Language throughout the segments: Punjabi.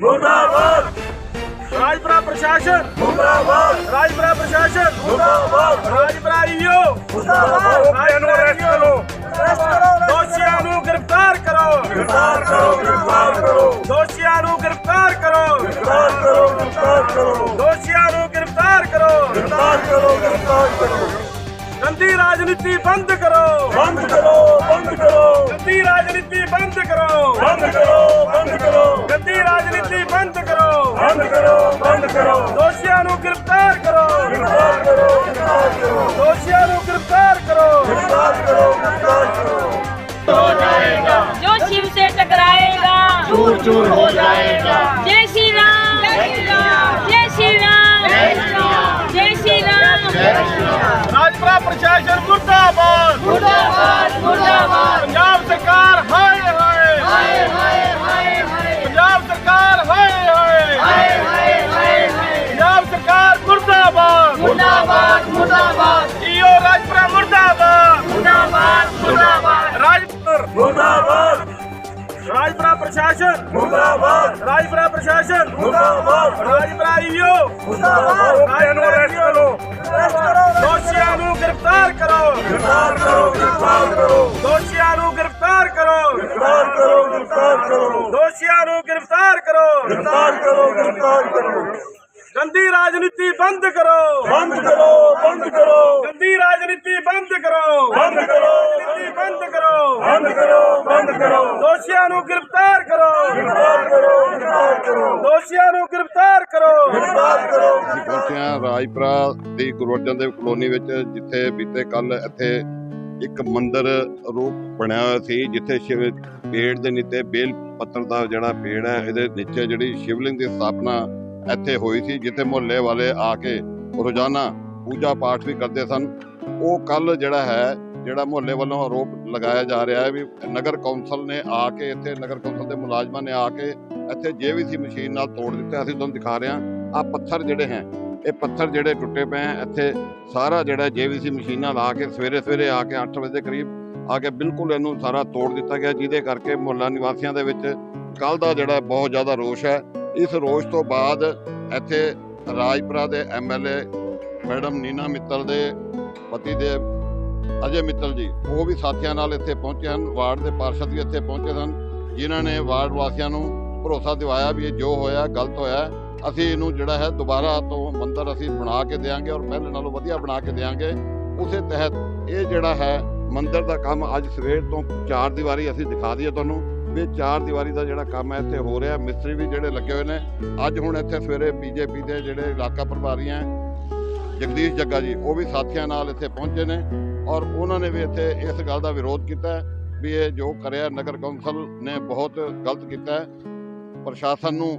ਮੁਰਦਾਬਾਦ। ਰਾਜਪੁਰਾ ਪ੍ਰਸ਼ਾਸਨ। ਮੁਰਦਾਬਾਦ। ਰਾਜਪੁਰਾ ਪ੍ਰਸ਼ਾਸਨ। ਮੁਰਦਾਬਾਦ। ਰਾਜਪੁਰਾ ਈਓ। ਮੁਰਦਾਬਾਦ। ਦੋਸ਼ੀਆਂ ਨੂੰ ਅਰੈਸਟ ਕਰੋ। ਦੋਸ਼ੀਆਂ ਨੂੰ ਗ੍ਰਿਫਤਾਰ ਕਰੋ। ਗ੍ਰਿਫਤਾਰ ਕਰੋ। ਗ੍ਰਿਫਤਾਰ ਕਰੋ। ਦੋਸ਼ੀਆਂ ਨੂੰ ਗ੍ਰਿਫਤਾਰ ਕਰੋ। ਗ੍ਰਿਫਤਾਰ ਕਰੋ। ਗ੍ਰਿਫਤਾਰ ਕਰੋ। ਦੋਸ਼ੀਆਂ ਨੂੰ ਗ੍ਰਿਫਤਾਰ ਕਰੋ। ਗ੍ਰਿਫਤਾਰ ਕਰੋ। ਗ੍ਰਿਫਤਾਰ ਕਰੋ। ਗੰਦੀ ਰਾਜਨੀਤੀ ਬੰਦ ਕਰੋ। ਬੰਦ ਕਰੋ। ਬੰਦ ਕਰੋ। ਗੰਦੀ ਰਾਜਨੀਤੀ ਬੰਦ ਕਰੋ। टकराएगा चूर चूर हो जाएगा जय श्री राम जय श्री राम जय श्री राम राजपुरा प्रशासन मुर्दाबाद मुर्दाबाद मुर्दाबाद ਪ੍ਰਸ਼ਾਸਨ। ਮੁਰਦਾਬਾਦ। ਰਾਜਪੁਰਾ ਪ੍ਰਸ਼ਾਸਨ। ਮੁਰਦਾਬਾਦ। ਰਾਜਪੁਰਾ ਈਓ ਮੁਰਦਾਬਾਦ। ਦੋਸ਼ੀਆਂ ਨੂੰ ਅਰੈਸਟ ਕਰੋ। ਦੋਸ਼ੀਆਂ ਨੂੰ ਗ੍ਰਿਫਤਾਰ ਕਰੋ। ਗ੍ਰਿਫਤਾਰ ਕਰੋ। ਗ੍ਰਿਫਤਾਰ ਕਰੋ। ਦੋਸ਼ੀਆਂ ਨੂੰ ਗ੍ਰਿਫਤਾਰ ਕਰੋ। ਗ੍ਰਿਫਤਾਰ ਕਰੋ ਗ੍ਰਿਫਤਾਰ ਕਰੋ। ਦੋਸ਼ੀਆਂ ਨੂੰ ਗ੍ਰਿਫਤਾਰ ਕਰੋ। ਗ੍ਰਿਫਤਾਰ ਕਰੋ ਗ੍ਰਿਫਤਾਰ ਕਰੋ। ਗੰਦੀ ਰਾਜਨੀਤੀ ਬੰਦ ਕਰੋ। ਬੰਦ ਕਰੋ ਬੰਦ ਕਰੋ। ਗੰਦੀ ਰਾਜਨੀਤੀ ਬੰਦ ਕਰੋ। ਬੰਦ ਕਰੋ। ਬੰਦ ਕਰੋ। ਬੰਦ ਕਰੋ ਬੰਦ ਕਰੋ। ਦੋਸ਼ੀਆਂ ਨੂੰ ਗ੍ਰਿਫਤਾਰ ਕਰੋ ਗ੍ਰਿਫਤਾਰ ਕਰੋ ਗ੍ਰਿਫਤਾਰ ਕਰੋ ਦੋਸ਼ੀਆਂ ਨੂੰ ਗ੍ਰਿਫਤਾਰ ਕਰੋ ਗ੍ਰਿਫਤਾਰ ਕਰੋ ਅਸੀਂ ਪਹੁੰਚੇ ਹਾਂ ਰਾਜਪੁਰਾ ਦੀ ਗੁਰੂ ਅਰਜਨ ਦੇਵ ਕਲੋਨੀ ਵਿੱਚ ਜਿੱਥੇ ਬੀਤੇ ਕੱਲ ਇੱਥੇ ਇੱਕ ਮੰਦਰ ਰੂਪ ਬਣਿਆ ਹੋਇਆ ਸੀ, ਜਿੱਥੇ ਸ਼ਿਵ ਪੇੜ ਦੇ ਨੀਚੇ ਬੇਲ ਪੱਤਰ ਦਾ ਜਿਹੜਾ ਪੇੜ ਹੈ, ਇਹਦੇ ਨੀਚੇ ਜਿਹੜੀ ਸ਼ਿਵਲਿੰਗ ਦੀ ਸਥਾਪਨਾ ਇੱਥੇ ਹੋਈ ਸੀ, ਜਿੱਥੇ ਮੁਹੱਲੇ ਵਾਲੇ ਆ ਕੇ ਰੋਜ਼ਾਨਾ ਪੂਜਾ ਪਾਠ ਵੀ ਕਰਦੇ ਸਨ। ਉਹ ਕੱਲ ਜਿਹੜਾ ਹੈ, ਜਿਹੜਾ ਮੁਹੱਲੇ ਵੱਲੋਂ ਆਰੋਪ ਲਗਾਇਆ ਜਾ ਰਿਹਾ ਹੈ ਵੀ ਨਗਰ ਕੌਂਸਲ ਨੇ ਆ ਕੇ ਇੱਥੇ, ਨਗਰ ਕੌਂਸਲ ਦੇ ਮੁਲਾਜ਼ਮਾਂ ਨੇ ਆ ਕੇ ਇੱਥੇ ਜੇਵੀਸੀ ਮਸ਼ੀਨ ਨਾਲ ਤੋੜ ਦਿੱਤਾ, ਅਸੀਂ ਤੁਹਾਨੂੰ ਦਿਖਾ ਰਹੇ ਹਾਂ। ਆ ਪੱਥਰ ਜਿਹੜੇ ਹੈ ਇਹ ਪੱਥਰ ਜਿਹੜੇ ਟੁੱਟੇ ਪਏ ਆ, ਇੱਥੇ ਸਾਰਾ ਜਿਹੜਾ ਜੇਵੀਸੀ ਮਸ਼ੀਨਾਂ ਲਾ ਕੇ ਸਵੇਰੇ ਸਵੇਰੇ ਆ ਕੇ 8 ਵਜੇ ਦੇ ਕਰੀਬ ਆ ਕੇ ਬਿਲਕੁਲ ਇਹਨੂੰ ਸਾਰਾ ਤੋੜ ਦਿੱਤਾ ਗਿਆ, ਜਿਹਦੇ ਕਰਕੇ ਮੁਹੱਲਾ ਨਿਵਾਸੀਆਂ ਦੇ ਵਿੱਚ ਕੱਲ ਦਾ ਜਿਹੜਾ ਬਹੁਤ ਜ਼ਿਆਦਾ ਰੋਸ਼ ਹੈ। ਇਸ ਰੋਸ਼ ਤੋਂ ਬਾਅਦ ਇੱਥੇ ਰਾਜਪੁਰਾ ਦੇ ਐਮਐਲਏ ਮੈਡਮ ਨੀਨਾ ਮਿੱਤਲ ਦੇ ਪਤੀ ਦੇ ਅਜੇ ਮਿੱਤਲ ਜੀ, ਉਹ ਵੀ ਸਾਥੀਆਂ ਨਾਲ ਇੱਥੇ ਪਹੁੰਚੇ ਹਨ, ਵਾਰਡ ਦੇ ਪਾਰਸ਼ਦ ਵੀ ਇੱਥੇ ਪਹੁੰਚੇ ਸਨ, ਜਿਨ੍ਹਾਂ ਨੇ ਵਾਰਡ ਵਾਸੀਆਂ ਨੂੰ ਭਰੋਸਾ ਦਿਵਾਇਆ ਵੀ ਇਹ ਜੋ ਹੋਇਆ, ਗਲਤ ਹੋਇਆ, ਅਸੀਂ ਇਹਨੂੰ ਜਿਹੜਾ ਹੈ ਦੁਬਾਰਾ ਤੋਂ ਮੰਦਿਰ ਅਸੀਂ ਬਣਾ ਕੇ ਦੇਾਂਗੇ ਔਰ ਪਹਿਲੇ ਨਾਲੋਂ ਵਧੀਆ ਬਣਾ ਕੇ ਦੇਾਂਗੇ ਉਸੇ ਤਹਿਤ ਇਹ ਜਿਹੜਾ ਹੈ, ਮੰਦਿਰ ਦਾ ਕੰਮ ਅੱਜ ਸਵੇਰ ਤੋਂ ਚਾਰ ਦੀਵਾਰੀ ਅਸੀਂ ਦਿਖਾ ਦਈਏ ਤੁਹਾਨੂੰ। ਵੀ ਚਾਰ ਦੀਵਾਰੀ ਦਾ ਜਿਹੜਾ ਕੰਮ ਹੈ, ਇੱਥੇ ਹੋ ਰਿਹਾ। ਮਿਸਤਰੀ ਵੀ ਜਿਹੜੇ ਲੱਗੇ ਹੋਏ ਨੇ। ਅੱਜ ਹੁਣ ਇੱਥੇ ਸਵੇਰੇ ਬੀਜੇਪੀ ਦੇ ਜਿਹੜੇ ਇਲਾਕਾ ਪ੍ਰਭਾਰੀ ਹੈ, ਜਗਦੀਸ਼ ਜੱਗਾ ਜੀ, ਉਹ ਵੀ ਸਾਥੀਆਂ ਨਾਲ ਇੱਥੇ ਪਹੁੰਚੇ ਨੇ। ਔਰ ਉਹਨਾਂ ਨੇ ਵੀ ਇੱਥੇ ਇਸ ਗੱਲ ਦਾ ਵਿਰੋਧ ਕੀਤਾ ਵੀ ਇਹ ਜੋ ਕਰਿਆ ਨਗਰ ਕੌਂਸਲ ਨੇ ਬਹੁਤ ਗਲਤ ਕੀਤਾ ਪ੍ਰਸ਼ਾਸਨ ਨੂੰ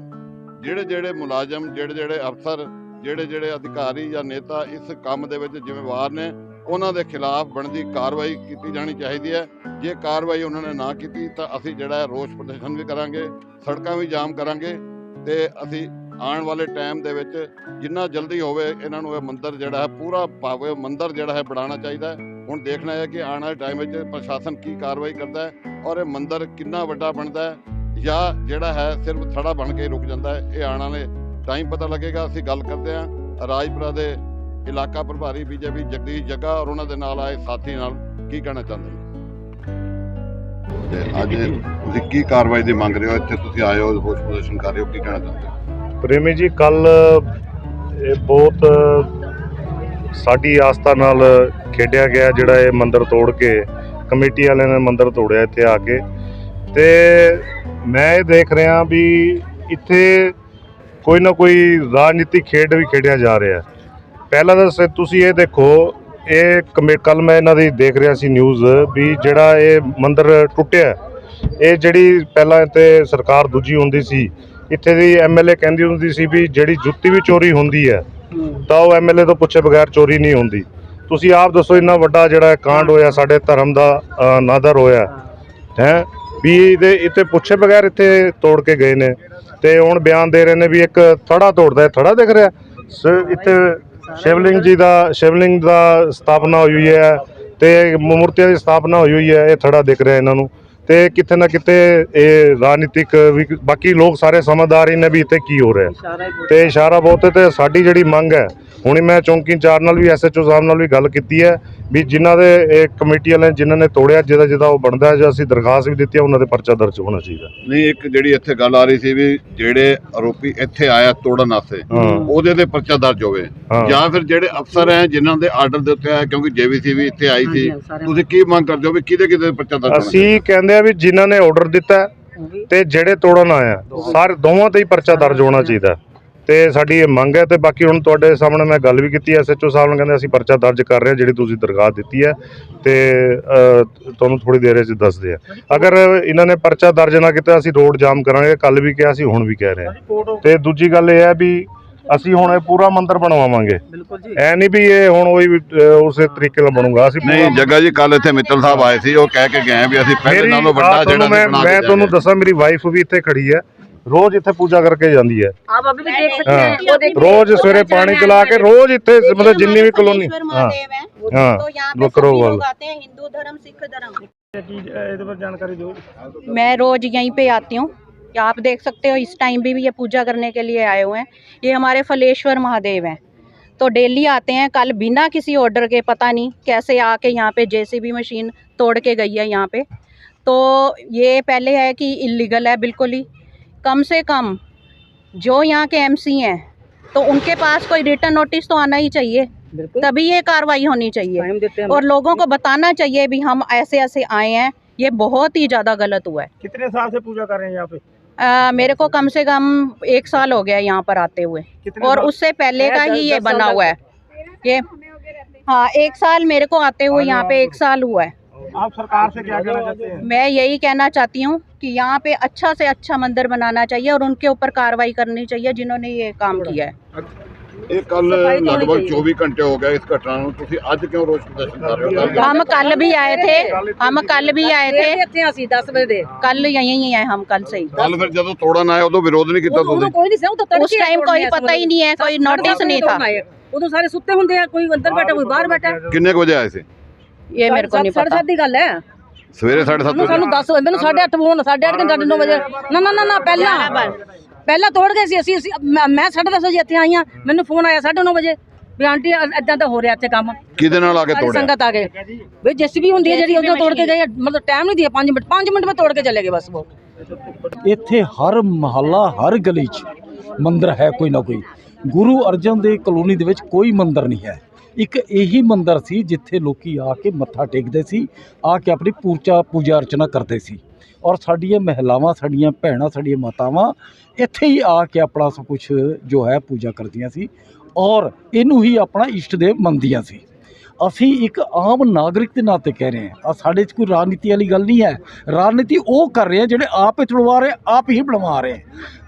ਜਿਹੜੇ ਜਿਹੜੇ ਮੁਲਾਜ਼ਮ ਜਿਹੜੇ ਜਿਹੜੇ ਅਫਸਰ ਜਿਹੜੇ ਜਿਹੜੇ ਅਧਿਕਾਰੀ ਜਾਂ ਨੇਤਾ ਇਸ ਕੰਮ ਦੇ ਵਿੱਚ ਜ਼ਿੰਮੇਵਾਰ ਨੇ, ਉਹਨਾਂ ਦੇ ਖਿਲਾਫ ਬਣਦੀ ਕਾਰਵਾਈ ਕੀਤੀ ਜਾਣੀ ਚਾਹੀਦੀ ਹੈ। ਜੇ ਕਾਰਵਾਈ ਉਹਨਾਂ ਨੇ ਨਾ ਕੀਤੀ, ਤਾਂ ਅਸੀਂ ਜਿਹੜਾ ਹੈ ਰੋਸ ਪ੍ਰਦਰਸ਼ਨ ਵੀ ਕਰਾਂਗੇ, ਸੜਕਾਂ ਵੀ ਜਾਮ ਕਰਾਂਗੇ ਤੇ ਅਸੀਂ ਆਉਣ ਵਾਲੇ ਟਾਈਮ ਦੇ ਵਿੱਚ ਜਿੰਨਾ ਜਲਦੀ ਹੋਵੇ ਇਹਨਾਂ ਨੂੰ ਇਹ ਮੰਦਿਰ ਜਿਹੜਾ ਹੈ ਪੂਰਾ ਭਾਵੇਂ ਮੰਦਿਰ ਜਿਹੜਾ ਹੈ ਬਣਾਉਣਾ ਚਾਹੀਦਾ ਹੈ। ਹੁਣ ਦੇਖਣਾ ਹੈ ਕਿ ਆਉਣ ਵਾਲੇ ਟਾਈਮ ਵਿੱਚ ਪ੍ਰਸ਼ਾਸਨ ਕੀ ਕਾਰਵਾਈ ਕਰਦਾ ਹੈ ਔਰ ਇਹ ਮੰਦਿਰ ਕਿੰਨਾ ਵੱਡਾ ਬਣਦਾ ਹੈ ਜਾਂ ਜਿਹੜਾ ਹੈ ਸਿਰਫ ਥੜਾ ਬਣ ਕੇ ਰੁਕ ਜਾਂਦਾ ਹੈ, ਇਹ ਆਉਣ ਵਾਲੇ ਟਾਈਮ ਪਤਾ ਲੱਗੇਗਾ ਅਸੀਂ ਗੱਲ ਕਰਦੇ ਹਾਂ ਰਾਜਪੁਰਾ ਦੇ ਇਲਾਕਾ ਪ੍ਰਭਾਰੀ ਬੀਜੇਪੀ ਜਗਦੀਸ਼ ਜੱਗਾ ਔਰ ਉਹਨਾਂ ਦੇ ਨਾਲ ਆਏ ਸਾਥੀ ਨਾਲ। ਕੀ ਕਹਿਣਾ ਚਾਹੁੰਦੇ ਨੇ ਤੇ ਅੱਜ ਤੁਸੀਂ ਕੀ ਕਾਰਵਾਈ ਦੀ ਮੰਗ ਰਹੇ ਹੋ? ਇੱਥੇ ਤੁਸੀਂ ਆਏ ਹੋ ਰੋਸ ਪ੍ਰਦਰਸ਼ਨ ਕਰ ਰਹੇ ਹੋ ਕੀ ਕਹਿਣਾ ਚਾਹੁੰਦੇ ਹੋ? ਪ੍ਰੇਮੀ ਜੀ ਕੱਲ ਇਹ ਬਹੁਤ ਸਾਡੀ ਆਸਥਾ ਨਾਲ ਖੇਡਿਆ ਗਿਆ ਜਿਹੜਾ ਇਹ ਮੰਦਿਰ ਤੋੜ ਕੇ ਕਮੇਟੀ ਵਾਲਿਆਂ ਨੇ ਮੰਦਿਰ ਤੋੜਿਆ ਇੱਥੇ ਆ ਕੇ। ਤੇ ਮੈਂ ਇਹ ਦੇਖ ਰਿਹਾ ਵੀ ਇੱਥੇ ਕੋਈ ਨਾ ਕੋਈ ਰਾਜਨੀਤਿਕ ਖੇਡ ਵੀ ਖੇਡਿਆ ਜਾ ਰਿਹਾ। ਹੈ ਪਹਿਲਾਂ ਤਾਂ ਸ- ਤੁਸੀਂ ਇਹ ਦੇਖੋ, ਇਹ ਕਮੇ ਕੱਲ ਮੈਂ ਇਹਨਾਂ ਦੀ ਦੇਖ ਰਿਹਾ ਸੀ ਨਿਊਜ਼ ਵੀ ਜਿਹੜਾ ਇਹ ਮੰਦਿਰ ਟੁੱਟਿਆ, ਇਹ ਜਿਹੜੀ ਪਹਿਲਾਂ ਇੱਥੇ ਸਰਕਾਰ ਦੂਜੀ ਹੁੰਦੀ ਸੀ, ਇੱਥੇ ਦੀ ਐਮਐਲਏ ਕਹਿੰਦੀ ਹੁੰਦੀ ਸੀ ਵੀ ਜਿਹੜੀ ਜੁੱਤੀ ਵੀ ਚੋਰੀ ਹੁੰਦੀ ਹੈ, ਤਾਂ ਉਹ ਐਮਐਲਏ ਤੋਂ ਪੁੱਛੇ ਬਗੈਰ ਚੋਰੀ ਨਹੀਂ ਹੁੰਦੀ। ਤੁਸੀਂ ਆਪ ਦੱਸੋ ਇੰਨਾ ਵੱਡਾ ਜਿਹੜਾ ਕਾਂਡ ਹੋਇਆ, ਸਾਡੇ ਧਰਮ ਦਾ ਨਾਦਰ ਹੋਇਆ, ਹੈ? ਵੀ ਇਹਦੇ ਇੱਥੇ ਪੁੱਛੇ ਬਗੈਰ ਇੱਥੇ ਤੋੜ ਕੇ ਗਏ ਨੇ। ਤੇ ਹੁਣ ਬਿਆਨ ਦੇ ਰਹੇ ਨੇ ਵੀ ਇੱਕ ਥੜਾ ਤੋੜਦਾ ਥੜਾ ਦਿਖ ਰਿਹਾ। ਇੱਥੇ ਸ਼ਿਵਲਿੰਗ ਜੀ ਦਾ, ਸ਼ਿਵਲਿੰਗ ਦਾ ਸਥਾਪਨਾ ਹੋਈ ਹੋਈ ਹੈ ਤੇ ਮੂਰਤੀਆਂ ਦੀ ਸਥਾਪਨਾ ਹੋਈ ਹੋਈ ਹੈ, ਇਹ ਥੜਾ ਦਿਖ ਰਿਹਾ ਇਹਨਾਂ ਨੂੰ। ਤੇ ਕਿਤੇ ਨਾ ਕਿਤੇ ਇਹ ਰਾਜਨੀਤਿਕ ਵੀ ਬਾਕੀ ਲੋਕ ਸਾਰੇ ਸਮਝਦਾਰ ਹੀ ਨੇ ਵੀ ਇੱਥੇ ਕੀ ਹੋ ਰਿਹਾ। ਤੇ ਇਸ਼ਾਰਾ ਬਹੁਤ ਹੈ ਤੇ ਸਾਡੀ ਜਿਹੜੀ ਮੰਗ ਹੈ ਹੁਣੇ ਮੈਂ ਚੌਂਕੀ ਇੰਚਾਰਜ ਨਾਲ ਵੀ ਐਸਐਚਓ ਸਾਹਿਬ ਨਾਲ ਵੀ ਗੱਲ ਕੀਤੀ ਹੈ ਵੀ ਜਿਨ੍ਹਾਂ ਦੇ ਇਹ ਕਮੇਟੀ ਵਾਲੇ ਜਿਨ੍ਹਾਂ ਨੇ ਤੋੜਿਆ ਜਿਹਦਾ ਜਿਹਦਾ ਉਹ ਬਣਦਾ ਹੈ ਜੋ ਅਸੀਂ ਦਰਖਾਸਤ ਵੀ ਦਿੱਤੀ ਹੈ ਉਹਨਾਂ ਦੇ ਪਰਚਾ ਦਰਜ ਹੋਣਾ ਚਾਹੀਦਾ। ਨਹੀਂ ਇੱਕ ਜਿਹੜੀ ਇੱਥੇ ਗੱਲ ਆ ਰਹੀ ਸੀ ਵੀ ਜਿਹੜੇ ਆਰੋਪੀ ਇੱਥੇ ਆਇਆ ਤੋੜਨ ਵਾਸਤੇ ਉਹਦੇ ਤੇ ਪਰਚਾ ਦਰਜ ਹੋਵੇ। ਜਾਂ ਫਿਰ ਜਿਹੜੇ ਅਫਸਰ ਹੈ ਜਿਨ੍ਹਾਂ ਦੇ ਆਰਡਰ ਦੇ ਉੱਤੇ ਆਇਆ ਕਿਉਂਕਿ ਜੇਵੀਸੀ ਵੀ ਇੱਥੇ ਆਈ ਸੀ ਤੁਸੀਂ ਕੀ ਮੰਗ ਕਰਦੇ ਹੋ ਵੀ ਕਿਹਦੇ ਕਿਹਦੇ ਪਰਚਾ ਦਰਜ ਹੋਣਾ ਅਸੀਂ ਕਹਿੰਦੇ ਆ ਵੀ ਜਿਨ੍ਹਾਂ ਨੇ ਆਰਡਰ ਦਿੱਤਾ ਤੇ ਜਿਹੜੇ ਤੋੜਨ ਆਇਆ ਸਾਰੇ ਦੋਵਾਂ ਤੇ ਹੀ ਪਰਚਾ ਦਰਜ ਹੋਣਾ ਚਾਹੀਦਾ ਤੇ ਸਾਡੀ ਇਹ ਮੰਗ ਹੈ ਤੇ ਬਾਕੀ ਹੁਣ ਤੁਹਾਡੇ ਸਾਹਮਣੇ ਮੈਂ ਗੱਲ ਵੀ ਕੀਤੀ ਐਸਐਚਓ ਸਾਹਿਬ ਨੇ ਕਹਿੰਦੇ ਅਸੀਂ ਪਰਚਾ ਦਰਜ ਕਰ ਰਹੇ ਹਾਂ ਜਿਹੜੀ ਤੁਸੀਂ ਦਰਗਾਹ ਦਿੱਤੀ ਹੈ। ਤੇ ਤੁਹਾਨੂੰ ਥੋੜੀ ਦੇਰ ਵਿੱਚ ਦੱਸਦੇ ਆ ਅਗਰ ਇਹਨਾਂ ਨੇ ਪਰਚਾ ਦਰਜ ਨਾ ਕੀਤਾ ਅਸੀਂ ਰੋਡ ਜਾਮ ਕਰਾਂਗੇ। ਕੱਲ ਵੀ ਕਿਹਾ ਸੀ ਹੁਣ ਵੀ ਕਹਿ ਰਹੇ ਹਾਂ। ਤੇ ਦੂਜੀ ਗੱਲ ਇਹ ਹੈ ਵੀ ਅਸੀਂ ਹੁਣ ਇਹ ਪੂਰਾ ਮੰਦਿਰ ਬਣਵਾਵਾਂਗੇ ਐ ਨਹੀਂ ਵੀ ਇਹ ਹੁਣ ਉਹੀ ਅ, ਉਸੇ ਤਰੀਕੇ ਨਾਲ ਬਣੂਗਾ ਅਸੀਂ ਨਹੀਂ ਪੂਰਾ- ਜੱਗਾ ਜੀ ਕੱਲ ਇੱਥੇ ਮਿੱਤਲ ਸਾਹਿਬ ਆਏ ਸੀ ਉਹ ਕਹਿ ਕੇ ਗਏ ਵੀ ਅਸੀਂ ਪਹਿਲੇ ਮੇਰੀ ਨਾਲੋਂ ਵੱਡਾ ਆਹ ਜਿਹੜਾ ਤੁਹਾਨੂੰ ਮੈਂ ਬਣਾ ਕੇ ਮੈਂ ਤੁਹਾਨੂੰ ਦਿਆਂਗੇ। ਦੱਸਾਂ ਮੇਰੀ ਵਾਈਫ ਵੀ ਇੱਥੇ ਖੜੀ ਹੈ ਰੋਜ਼ ਇੱਥੇ ਪੂਜਾ ਕਰਕੇ ਜਾਂਦੀ ਹੈ आप अभी भी देख सकते हाँ। हैं वो देखिए ਰੋਜ਼ ਸਵੇਰੇ ਪਾਣੀ ਚਲਾ ਕੇ ਰੋਜ਼ ਇੱਥੇ ਮਤਲਬ ਜਿੰਨੀ ਵੀ ਕਲੋਨੀ फलेश्वर ਹਾਂ महादेव हैं हाँ, तो यहाँ वो पे करो सभी वाला। लोग आते हैं हिंदू धर्म सिख धर्म ਇਹਦੇ ਬਾਰੇ ਜਾਣਕਾਰੀ ਦਿਓ मैं रोज यहीं पे आती हूँ या आप देख सकते हो इस टाइम भी, भी ये पूजा करने के लिए आए हुए हैं। ये हमारे फलेश्वर महादेव हैं। तो डेली आते हैं कल बिना किसी ऑर्डर के पता नहीं कैसे आके यहाँ पे जेसीबी मशीन तोड़ के गई है यहाँ पे। तो ये पहले है कि इलीगल है बिल्कुल ही। कम से कम जो यहाँ के एमसी हैं तो उनके पास कोई रिटर्न नोटिस तो आना ही चाहिए। तभी ये कार्रवाई होनी चाहिए। और लोगों को बताना चाहिए भी हम ऐसे ऐसे आए हैं ये बहुत ही ज़्यादा गलत हुआ है। कितने साल से पूजा कर रहे हैं यहाँ पे? अ, मेरे को कम से कम एक साल हो गया यहाँ पर आते हुए। और उससे पहले का ही ये बना हुआ है। ये हाँ एक साल मेरे को आते हुए यहाँ पे एक साल हुआ है। आप सरकार से क्या कहना चाहते हैं? मैं यही कहना चाहती हूँ कि यहाँ पे अच्छा से अच्छा मंदिर बनाना चाहिए और उनके ऊपर कार्रवाई करनी चाहिए जिन्होंने ये काम किया है। ਇਹ ਕੱਲ ਲਗਭਗ 24 ਘੰਟੇ ਹੋ ਗਏ ਇਸ ਘਟਨਾ ਨੂੰ ਤੁਸੀਂ ਅੱਜ ਕਿਉਂ ਰੋਸ ਪ੍ਰਦਰਸ਼ਨ ਕਰ ਰਹੇ ਹੋ ਕੱਲ੍ਹ हम कल भी आए थे हम कल भी आए थे ਅਸੀਂ 10 ਵਜੇ ਦੇ कल यहीं ही आए हम कल से ही ਕੱਲ ਫਿਰ ਜਦੋਂ ਤੋੜਨ ਆਏ ਉਦੋਂ ਵਿਰੋਧ ਨਹੀਂ ਕੀਤਾ ਤੁਸੀਂ ਕੋਈ ਨਹੀਂ ਸੀ ਉਹ ਤਾਂ ਤੜਕੇ उस टाइम कोई पता ही नहीं है कोई नोटिस नहीं था ਉਦੋਂ ਸਾਰੇ ਸੁੱਤੇ ਹੁੰਦੇ ਆ ਕੋਈ ਅੰਦਰ ਬੈਠਾ ਕੋਈ ਬਾਹਰ ਬੈਠਾ ਕਿੰਨੇ ਕੁ ਵਜੇ ਆਏ ਸੀ ये मेरे को नहीं पता ਦੀ ਗੱਲ ਹੈ ਸਵੇਰੇ 7:30 ਵਜੇ ਸਾਨੂੰ 10 ਵਜੇ ਮੈਨੂੰ 8:30 ਹੋਣ 8:30 ਘੰਟੇ 9 ਵਜੇ ਨਾ ਨਾ ਨਾ ਨਾ ਪਹਿਲਾਂ ਪਹਿਲਾਂ ਤੋੜ ਗਏ ਸੀ ਅਸੀਂ ਅਸੀਂ ਮੈਂ- ਮੈਂ 10:30 ਵਜੇ ਇੱਥੇ ਆਈ ਹਾਂ ਮੈਨੂੰ ਫੋਨ ਆਇਆ 9:30 ਵਜੇ ਵੀ ਆਂਟੀ ਇਦਾਂ ਤਾਂ ਹੋ ਰਿਹਾ ਇੱਥੇ ਕੰਮ। ਕਿਹਦੇ ਨਾਲ ਆ ਕੇ ਸਾਰੀ ਤੋੜਿਆ ਸੰਗਤ ਆ ਗਏ। ਵੀ ਜੈਸੀਬੀ ਹੁੰਦੀ ਹੈ ਜਿਹੜੀ ਉਦੋਂ ਤੋੜ ਕੇ ਗਏ ਆ, ਮਤਲਬ ਟਾਈਮ ਨਹੀਂ ਦਿਆ 5 ਮਿੰਟ 5 ਮਿੰਟ ਵਿੱਚ ਤੋੜ ਕੇ ਚਲੇ ਗਏ ਬਸ ਉਹ ਇੱਥੇ ਹਰ ਮਹੱਲਾ ਹਰ ਗਲੀ 'ਚ ਮੰਦਿਰ ਹੈ ਕੋਈ ਨਾ ਕੋਈ। ਗੁਰੂ ਅਰਜਨ ਦੇ ਕਲੋਨੀ ਦੇ ਵਿੱਚ ਕੋਈ ਮੰਦਿਰ ਨਹੀਂ ਹੈ। ਇੱਕ ਇਹੀ ਮੰਦਿਰ ਸੀ ਜਿੱਥੇ ਲੋਕੀ ਆ ਕੇ ਮੱਥਾ ਟੇਕਦੇ ਸੀ ਆ ਕੇ ਆਪਣੀ ਪੂਜਾ ਪੂਜਾ ਅਰਚਨਾ ਕਰਦੇ ਸੀ। ਔਰ ਸਾਡੀਆਂ ਮਹਿਲਾਵਾਂ, ਸਾਡੀਆਂ ਭੈਣਾਂ, ਸਾਡੀਆਂ ਮਾਤਾਵਾਂ ਇੱਥੇ ਹੀ ਆ ਕੇ ਆਪਣਾ ਸਭ ਕੁਝ ਜੋ ਹੈ ਪੂਜਾ ਕਰਦੀਆਂ ਸੀ ਔਰ ਇਹਨੂੰ ਹੀ ਆਪਣਾ ਇਸ਼ਟ ਦੇਵ ਮੰਨਦੀਆਂ ਸੀ। ਅਸੀਂ ਇੱਕ ਆਮ ਨਾਗਰਿਕ ਦੇ ਨਾਤੇ ਕਹਿ ਰਹੇ ਹਾਂ। ਆ ਸਾਡੇ 'ਚ ਕੋਈ ਰਾਜਨੀਤੀ ਵਾਲੀ ਗੱਲ ਨਹੀਂ ਹੈ। ਰਾਜਨੀਤੀ ਉਹ ਕਰ ਰਹੇ ਆ ਜਿਹੜੇ ਆਪ ਹੀ ਚਲਵਾ ਰਹੇ, ਆਪ ਹੀ ਬਣਵਾ ਰਹੇ।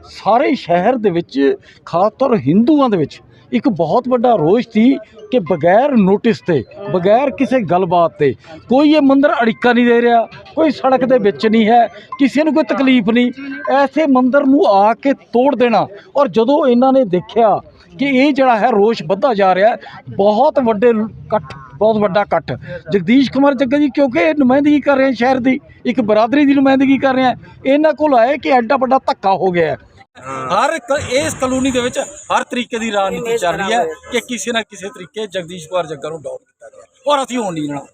ਸਾਰੇ ਸ਼ਹਿਰ ਦੇ ਵਿੱਚ, ਖਾਸ ਤੌਰ ਹਿੰਦੂਆਂ ਦੇ ਵਿੱਚ ਇੱਕ ਬਹੁਤ ਵੱਡਾ ਰੋਸ਼ ਸੀ ਕਿ ਬਗੈਰ ਨੋਟਿਸ ਤੇ, ਬਗੈਰ ਕਿਸੇ ਗੱਲਬਾਤ ਤੇ, ਕੋਈ ਇਹ ਮੰਦਰ ਅੜਿੱਕਾ ਨਹੀਂ ਦੇ ਰਿਹਾ, ਕੋਈ ਸੜਕ ਦੇ ਵਿੱਚ ਨਹੀਂ ਹੈ, ਕਿਸੇ ਨੂੰ ਕੋਈ ਤਕਲੀਫ ਨਹੀਂ। ਐਸੇ ਮੰਦਰ ਨੂੰ ਆ ਕੇ ਤੋੜ ਦੇਣਾ ਔਰ ਜਦੋਂ ਇਹਨਾਂ ਨੇ ਦੇਖਿਆ ਕਿ ਇਹ ਜਿਹੜਾ ਹੈ ਰੋਸ਼ ਵੱਧਦਾ ਜਾ ਰਿਹਾ, ਬਹੁਤ ਵੱਡੇ ਇਕੱਠ, ਬਹੁਤ ਵੱਡਾ ਇਕੱਠ। ਜਗਦੀਸ਼ ਕੁਮਾਰ ਜੱਗਾ ਜੀ, ਕਿਉਂਕਿ ਇਹ ਨੁਮਾਇੰਦਗੀ ਕਰ ਰਹੇ ਸ਼ਹਿਰ ਦੀ, ਇੱਕ ਬਰਾਦਰੀ ਦੀ ਨੁਮਾਇੰਦਗੀ ਕਰ ਰਹੇ ਇਹਨਾਂ ਕੋਲ ਆਏ ਕਿ ਐਡਾ ਵੱਡਾ ਧੱਕਾ ਹੋ ਗਿਆ ਹਰ ਇਸ ਕਲੋਨੀ ਦੇ ਵਿੱਚ ਹਰ ਤਰੀਕੇ ਦੀ ਰਾਜਨੀਤੀ ਚੱਲ ਰਹੀ ਹੈ ਕਿ ਕਿਸੇ ਨਾ ਕਿਸੇ ਤਰੀਕੇ ਜਗਦੀਸ਼ ਕੁਮਾਰ ਜੱਗਾ ਨੂੰ ਡਾਊਨ ਕੀਤਾ ਜਾਏ ਔਰ ਅਸੀਂ ਹੋਣ ਨਹੀਂ ਦੇਣਾ।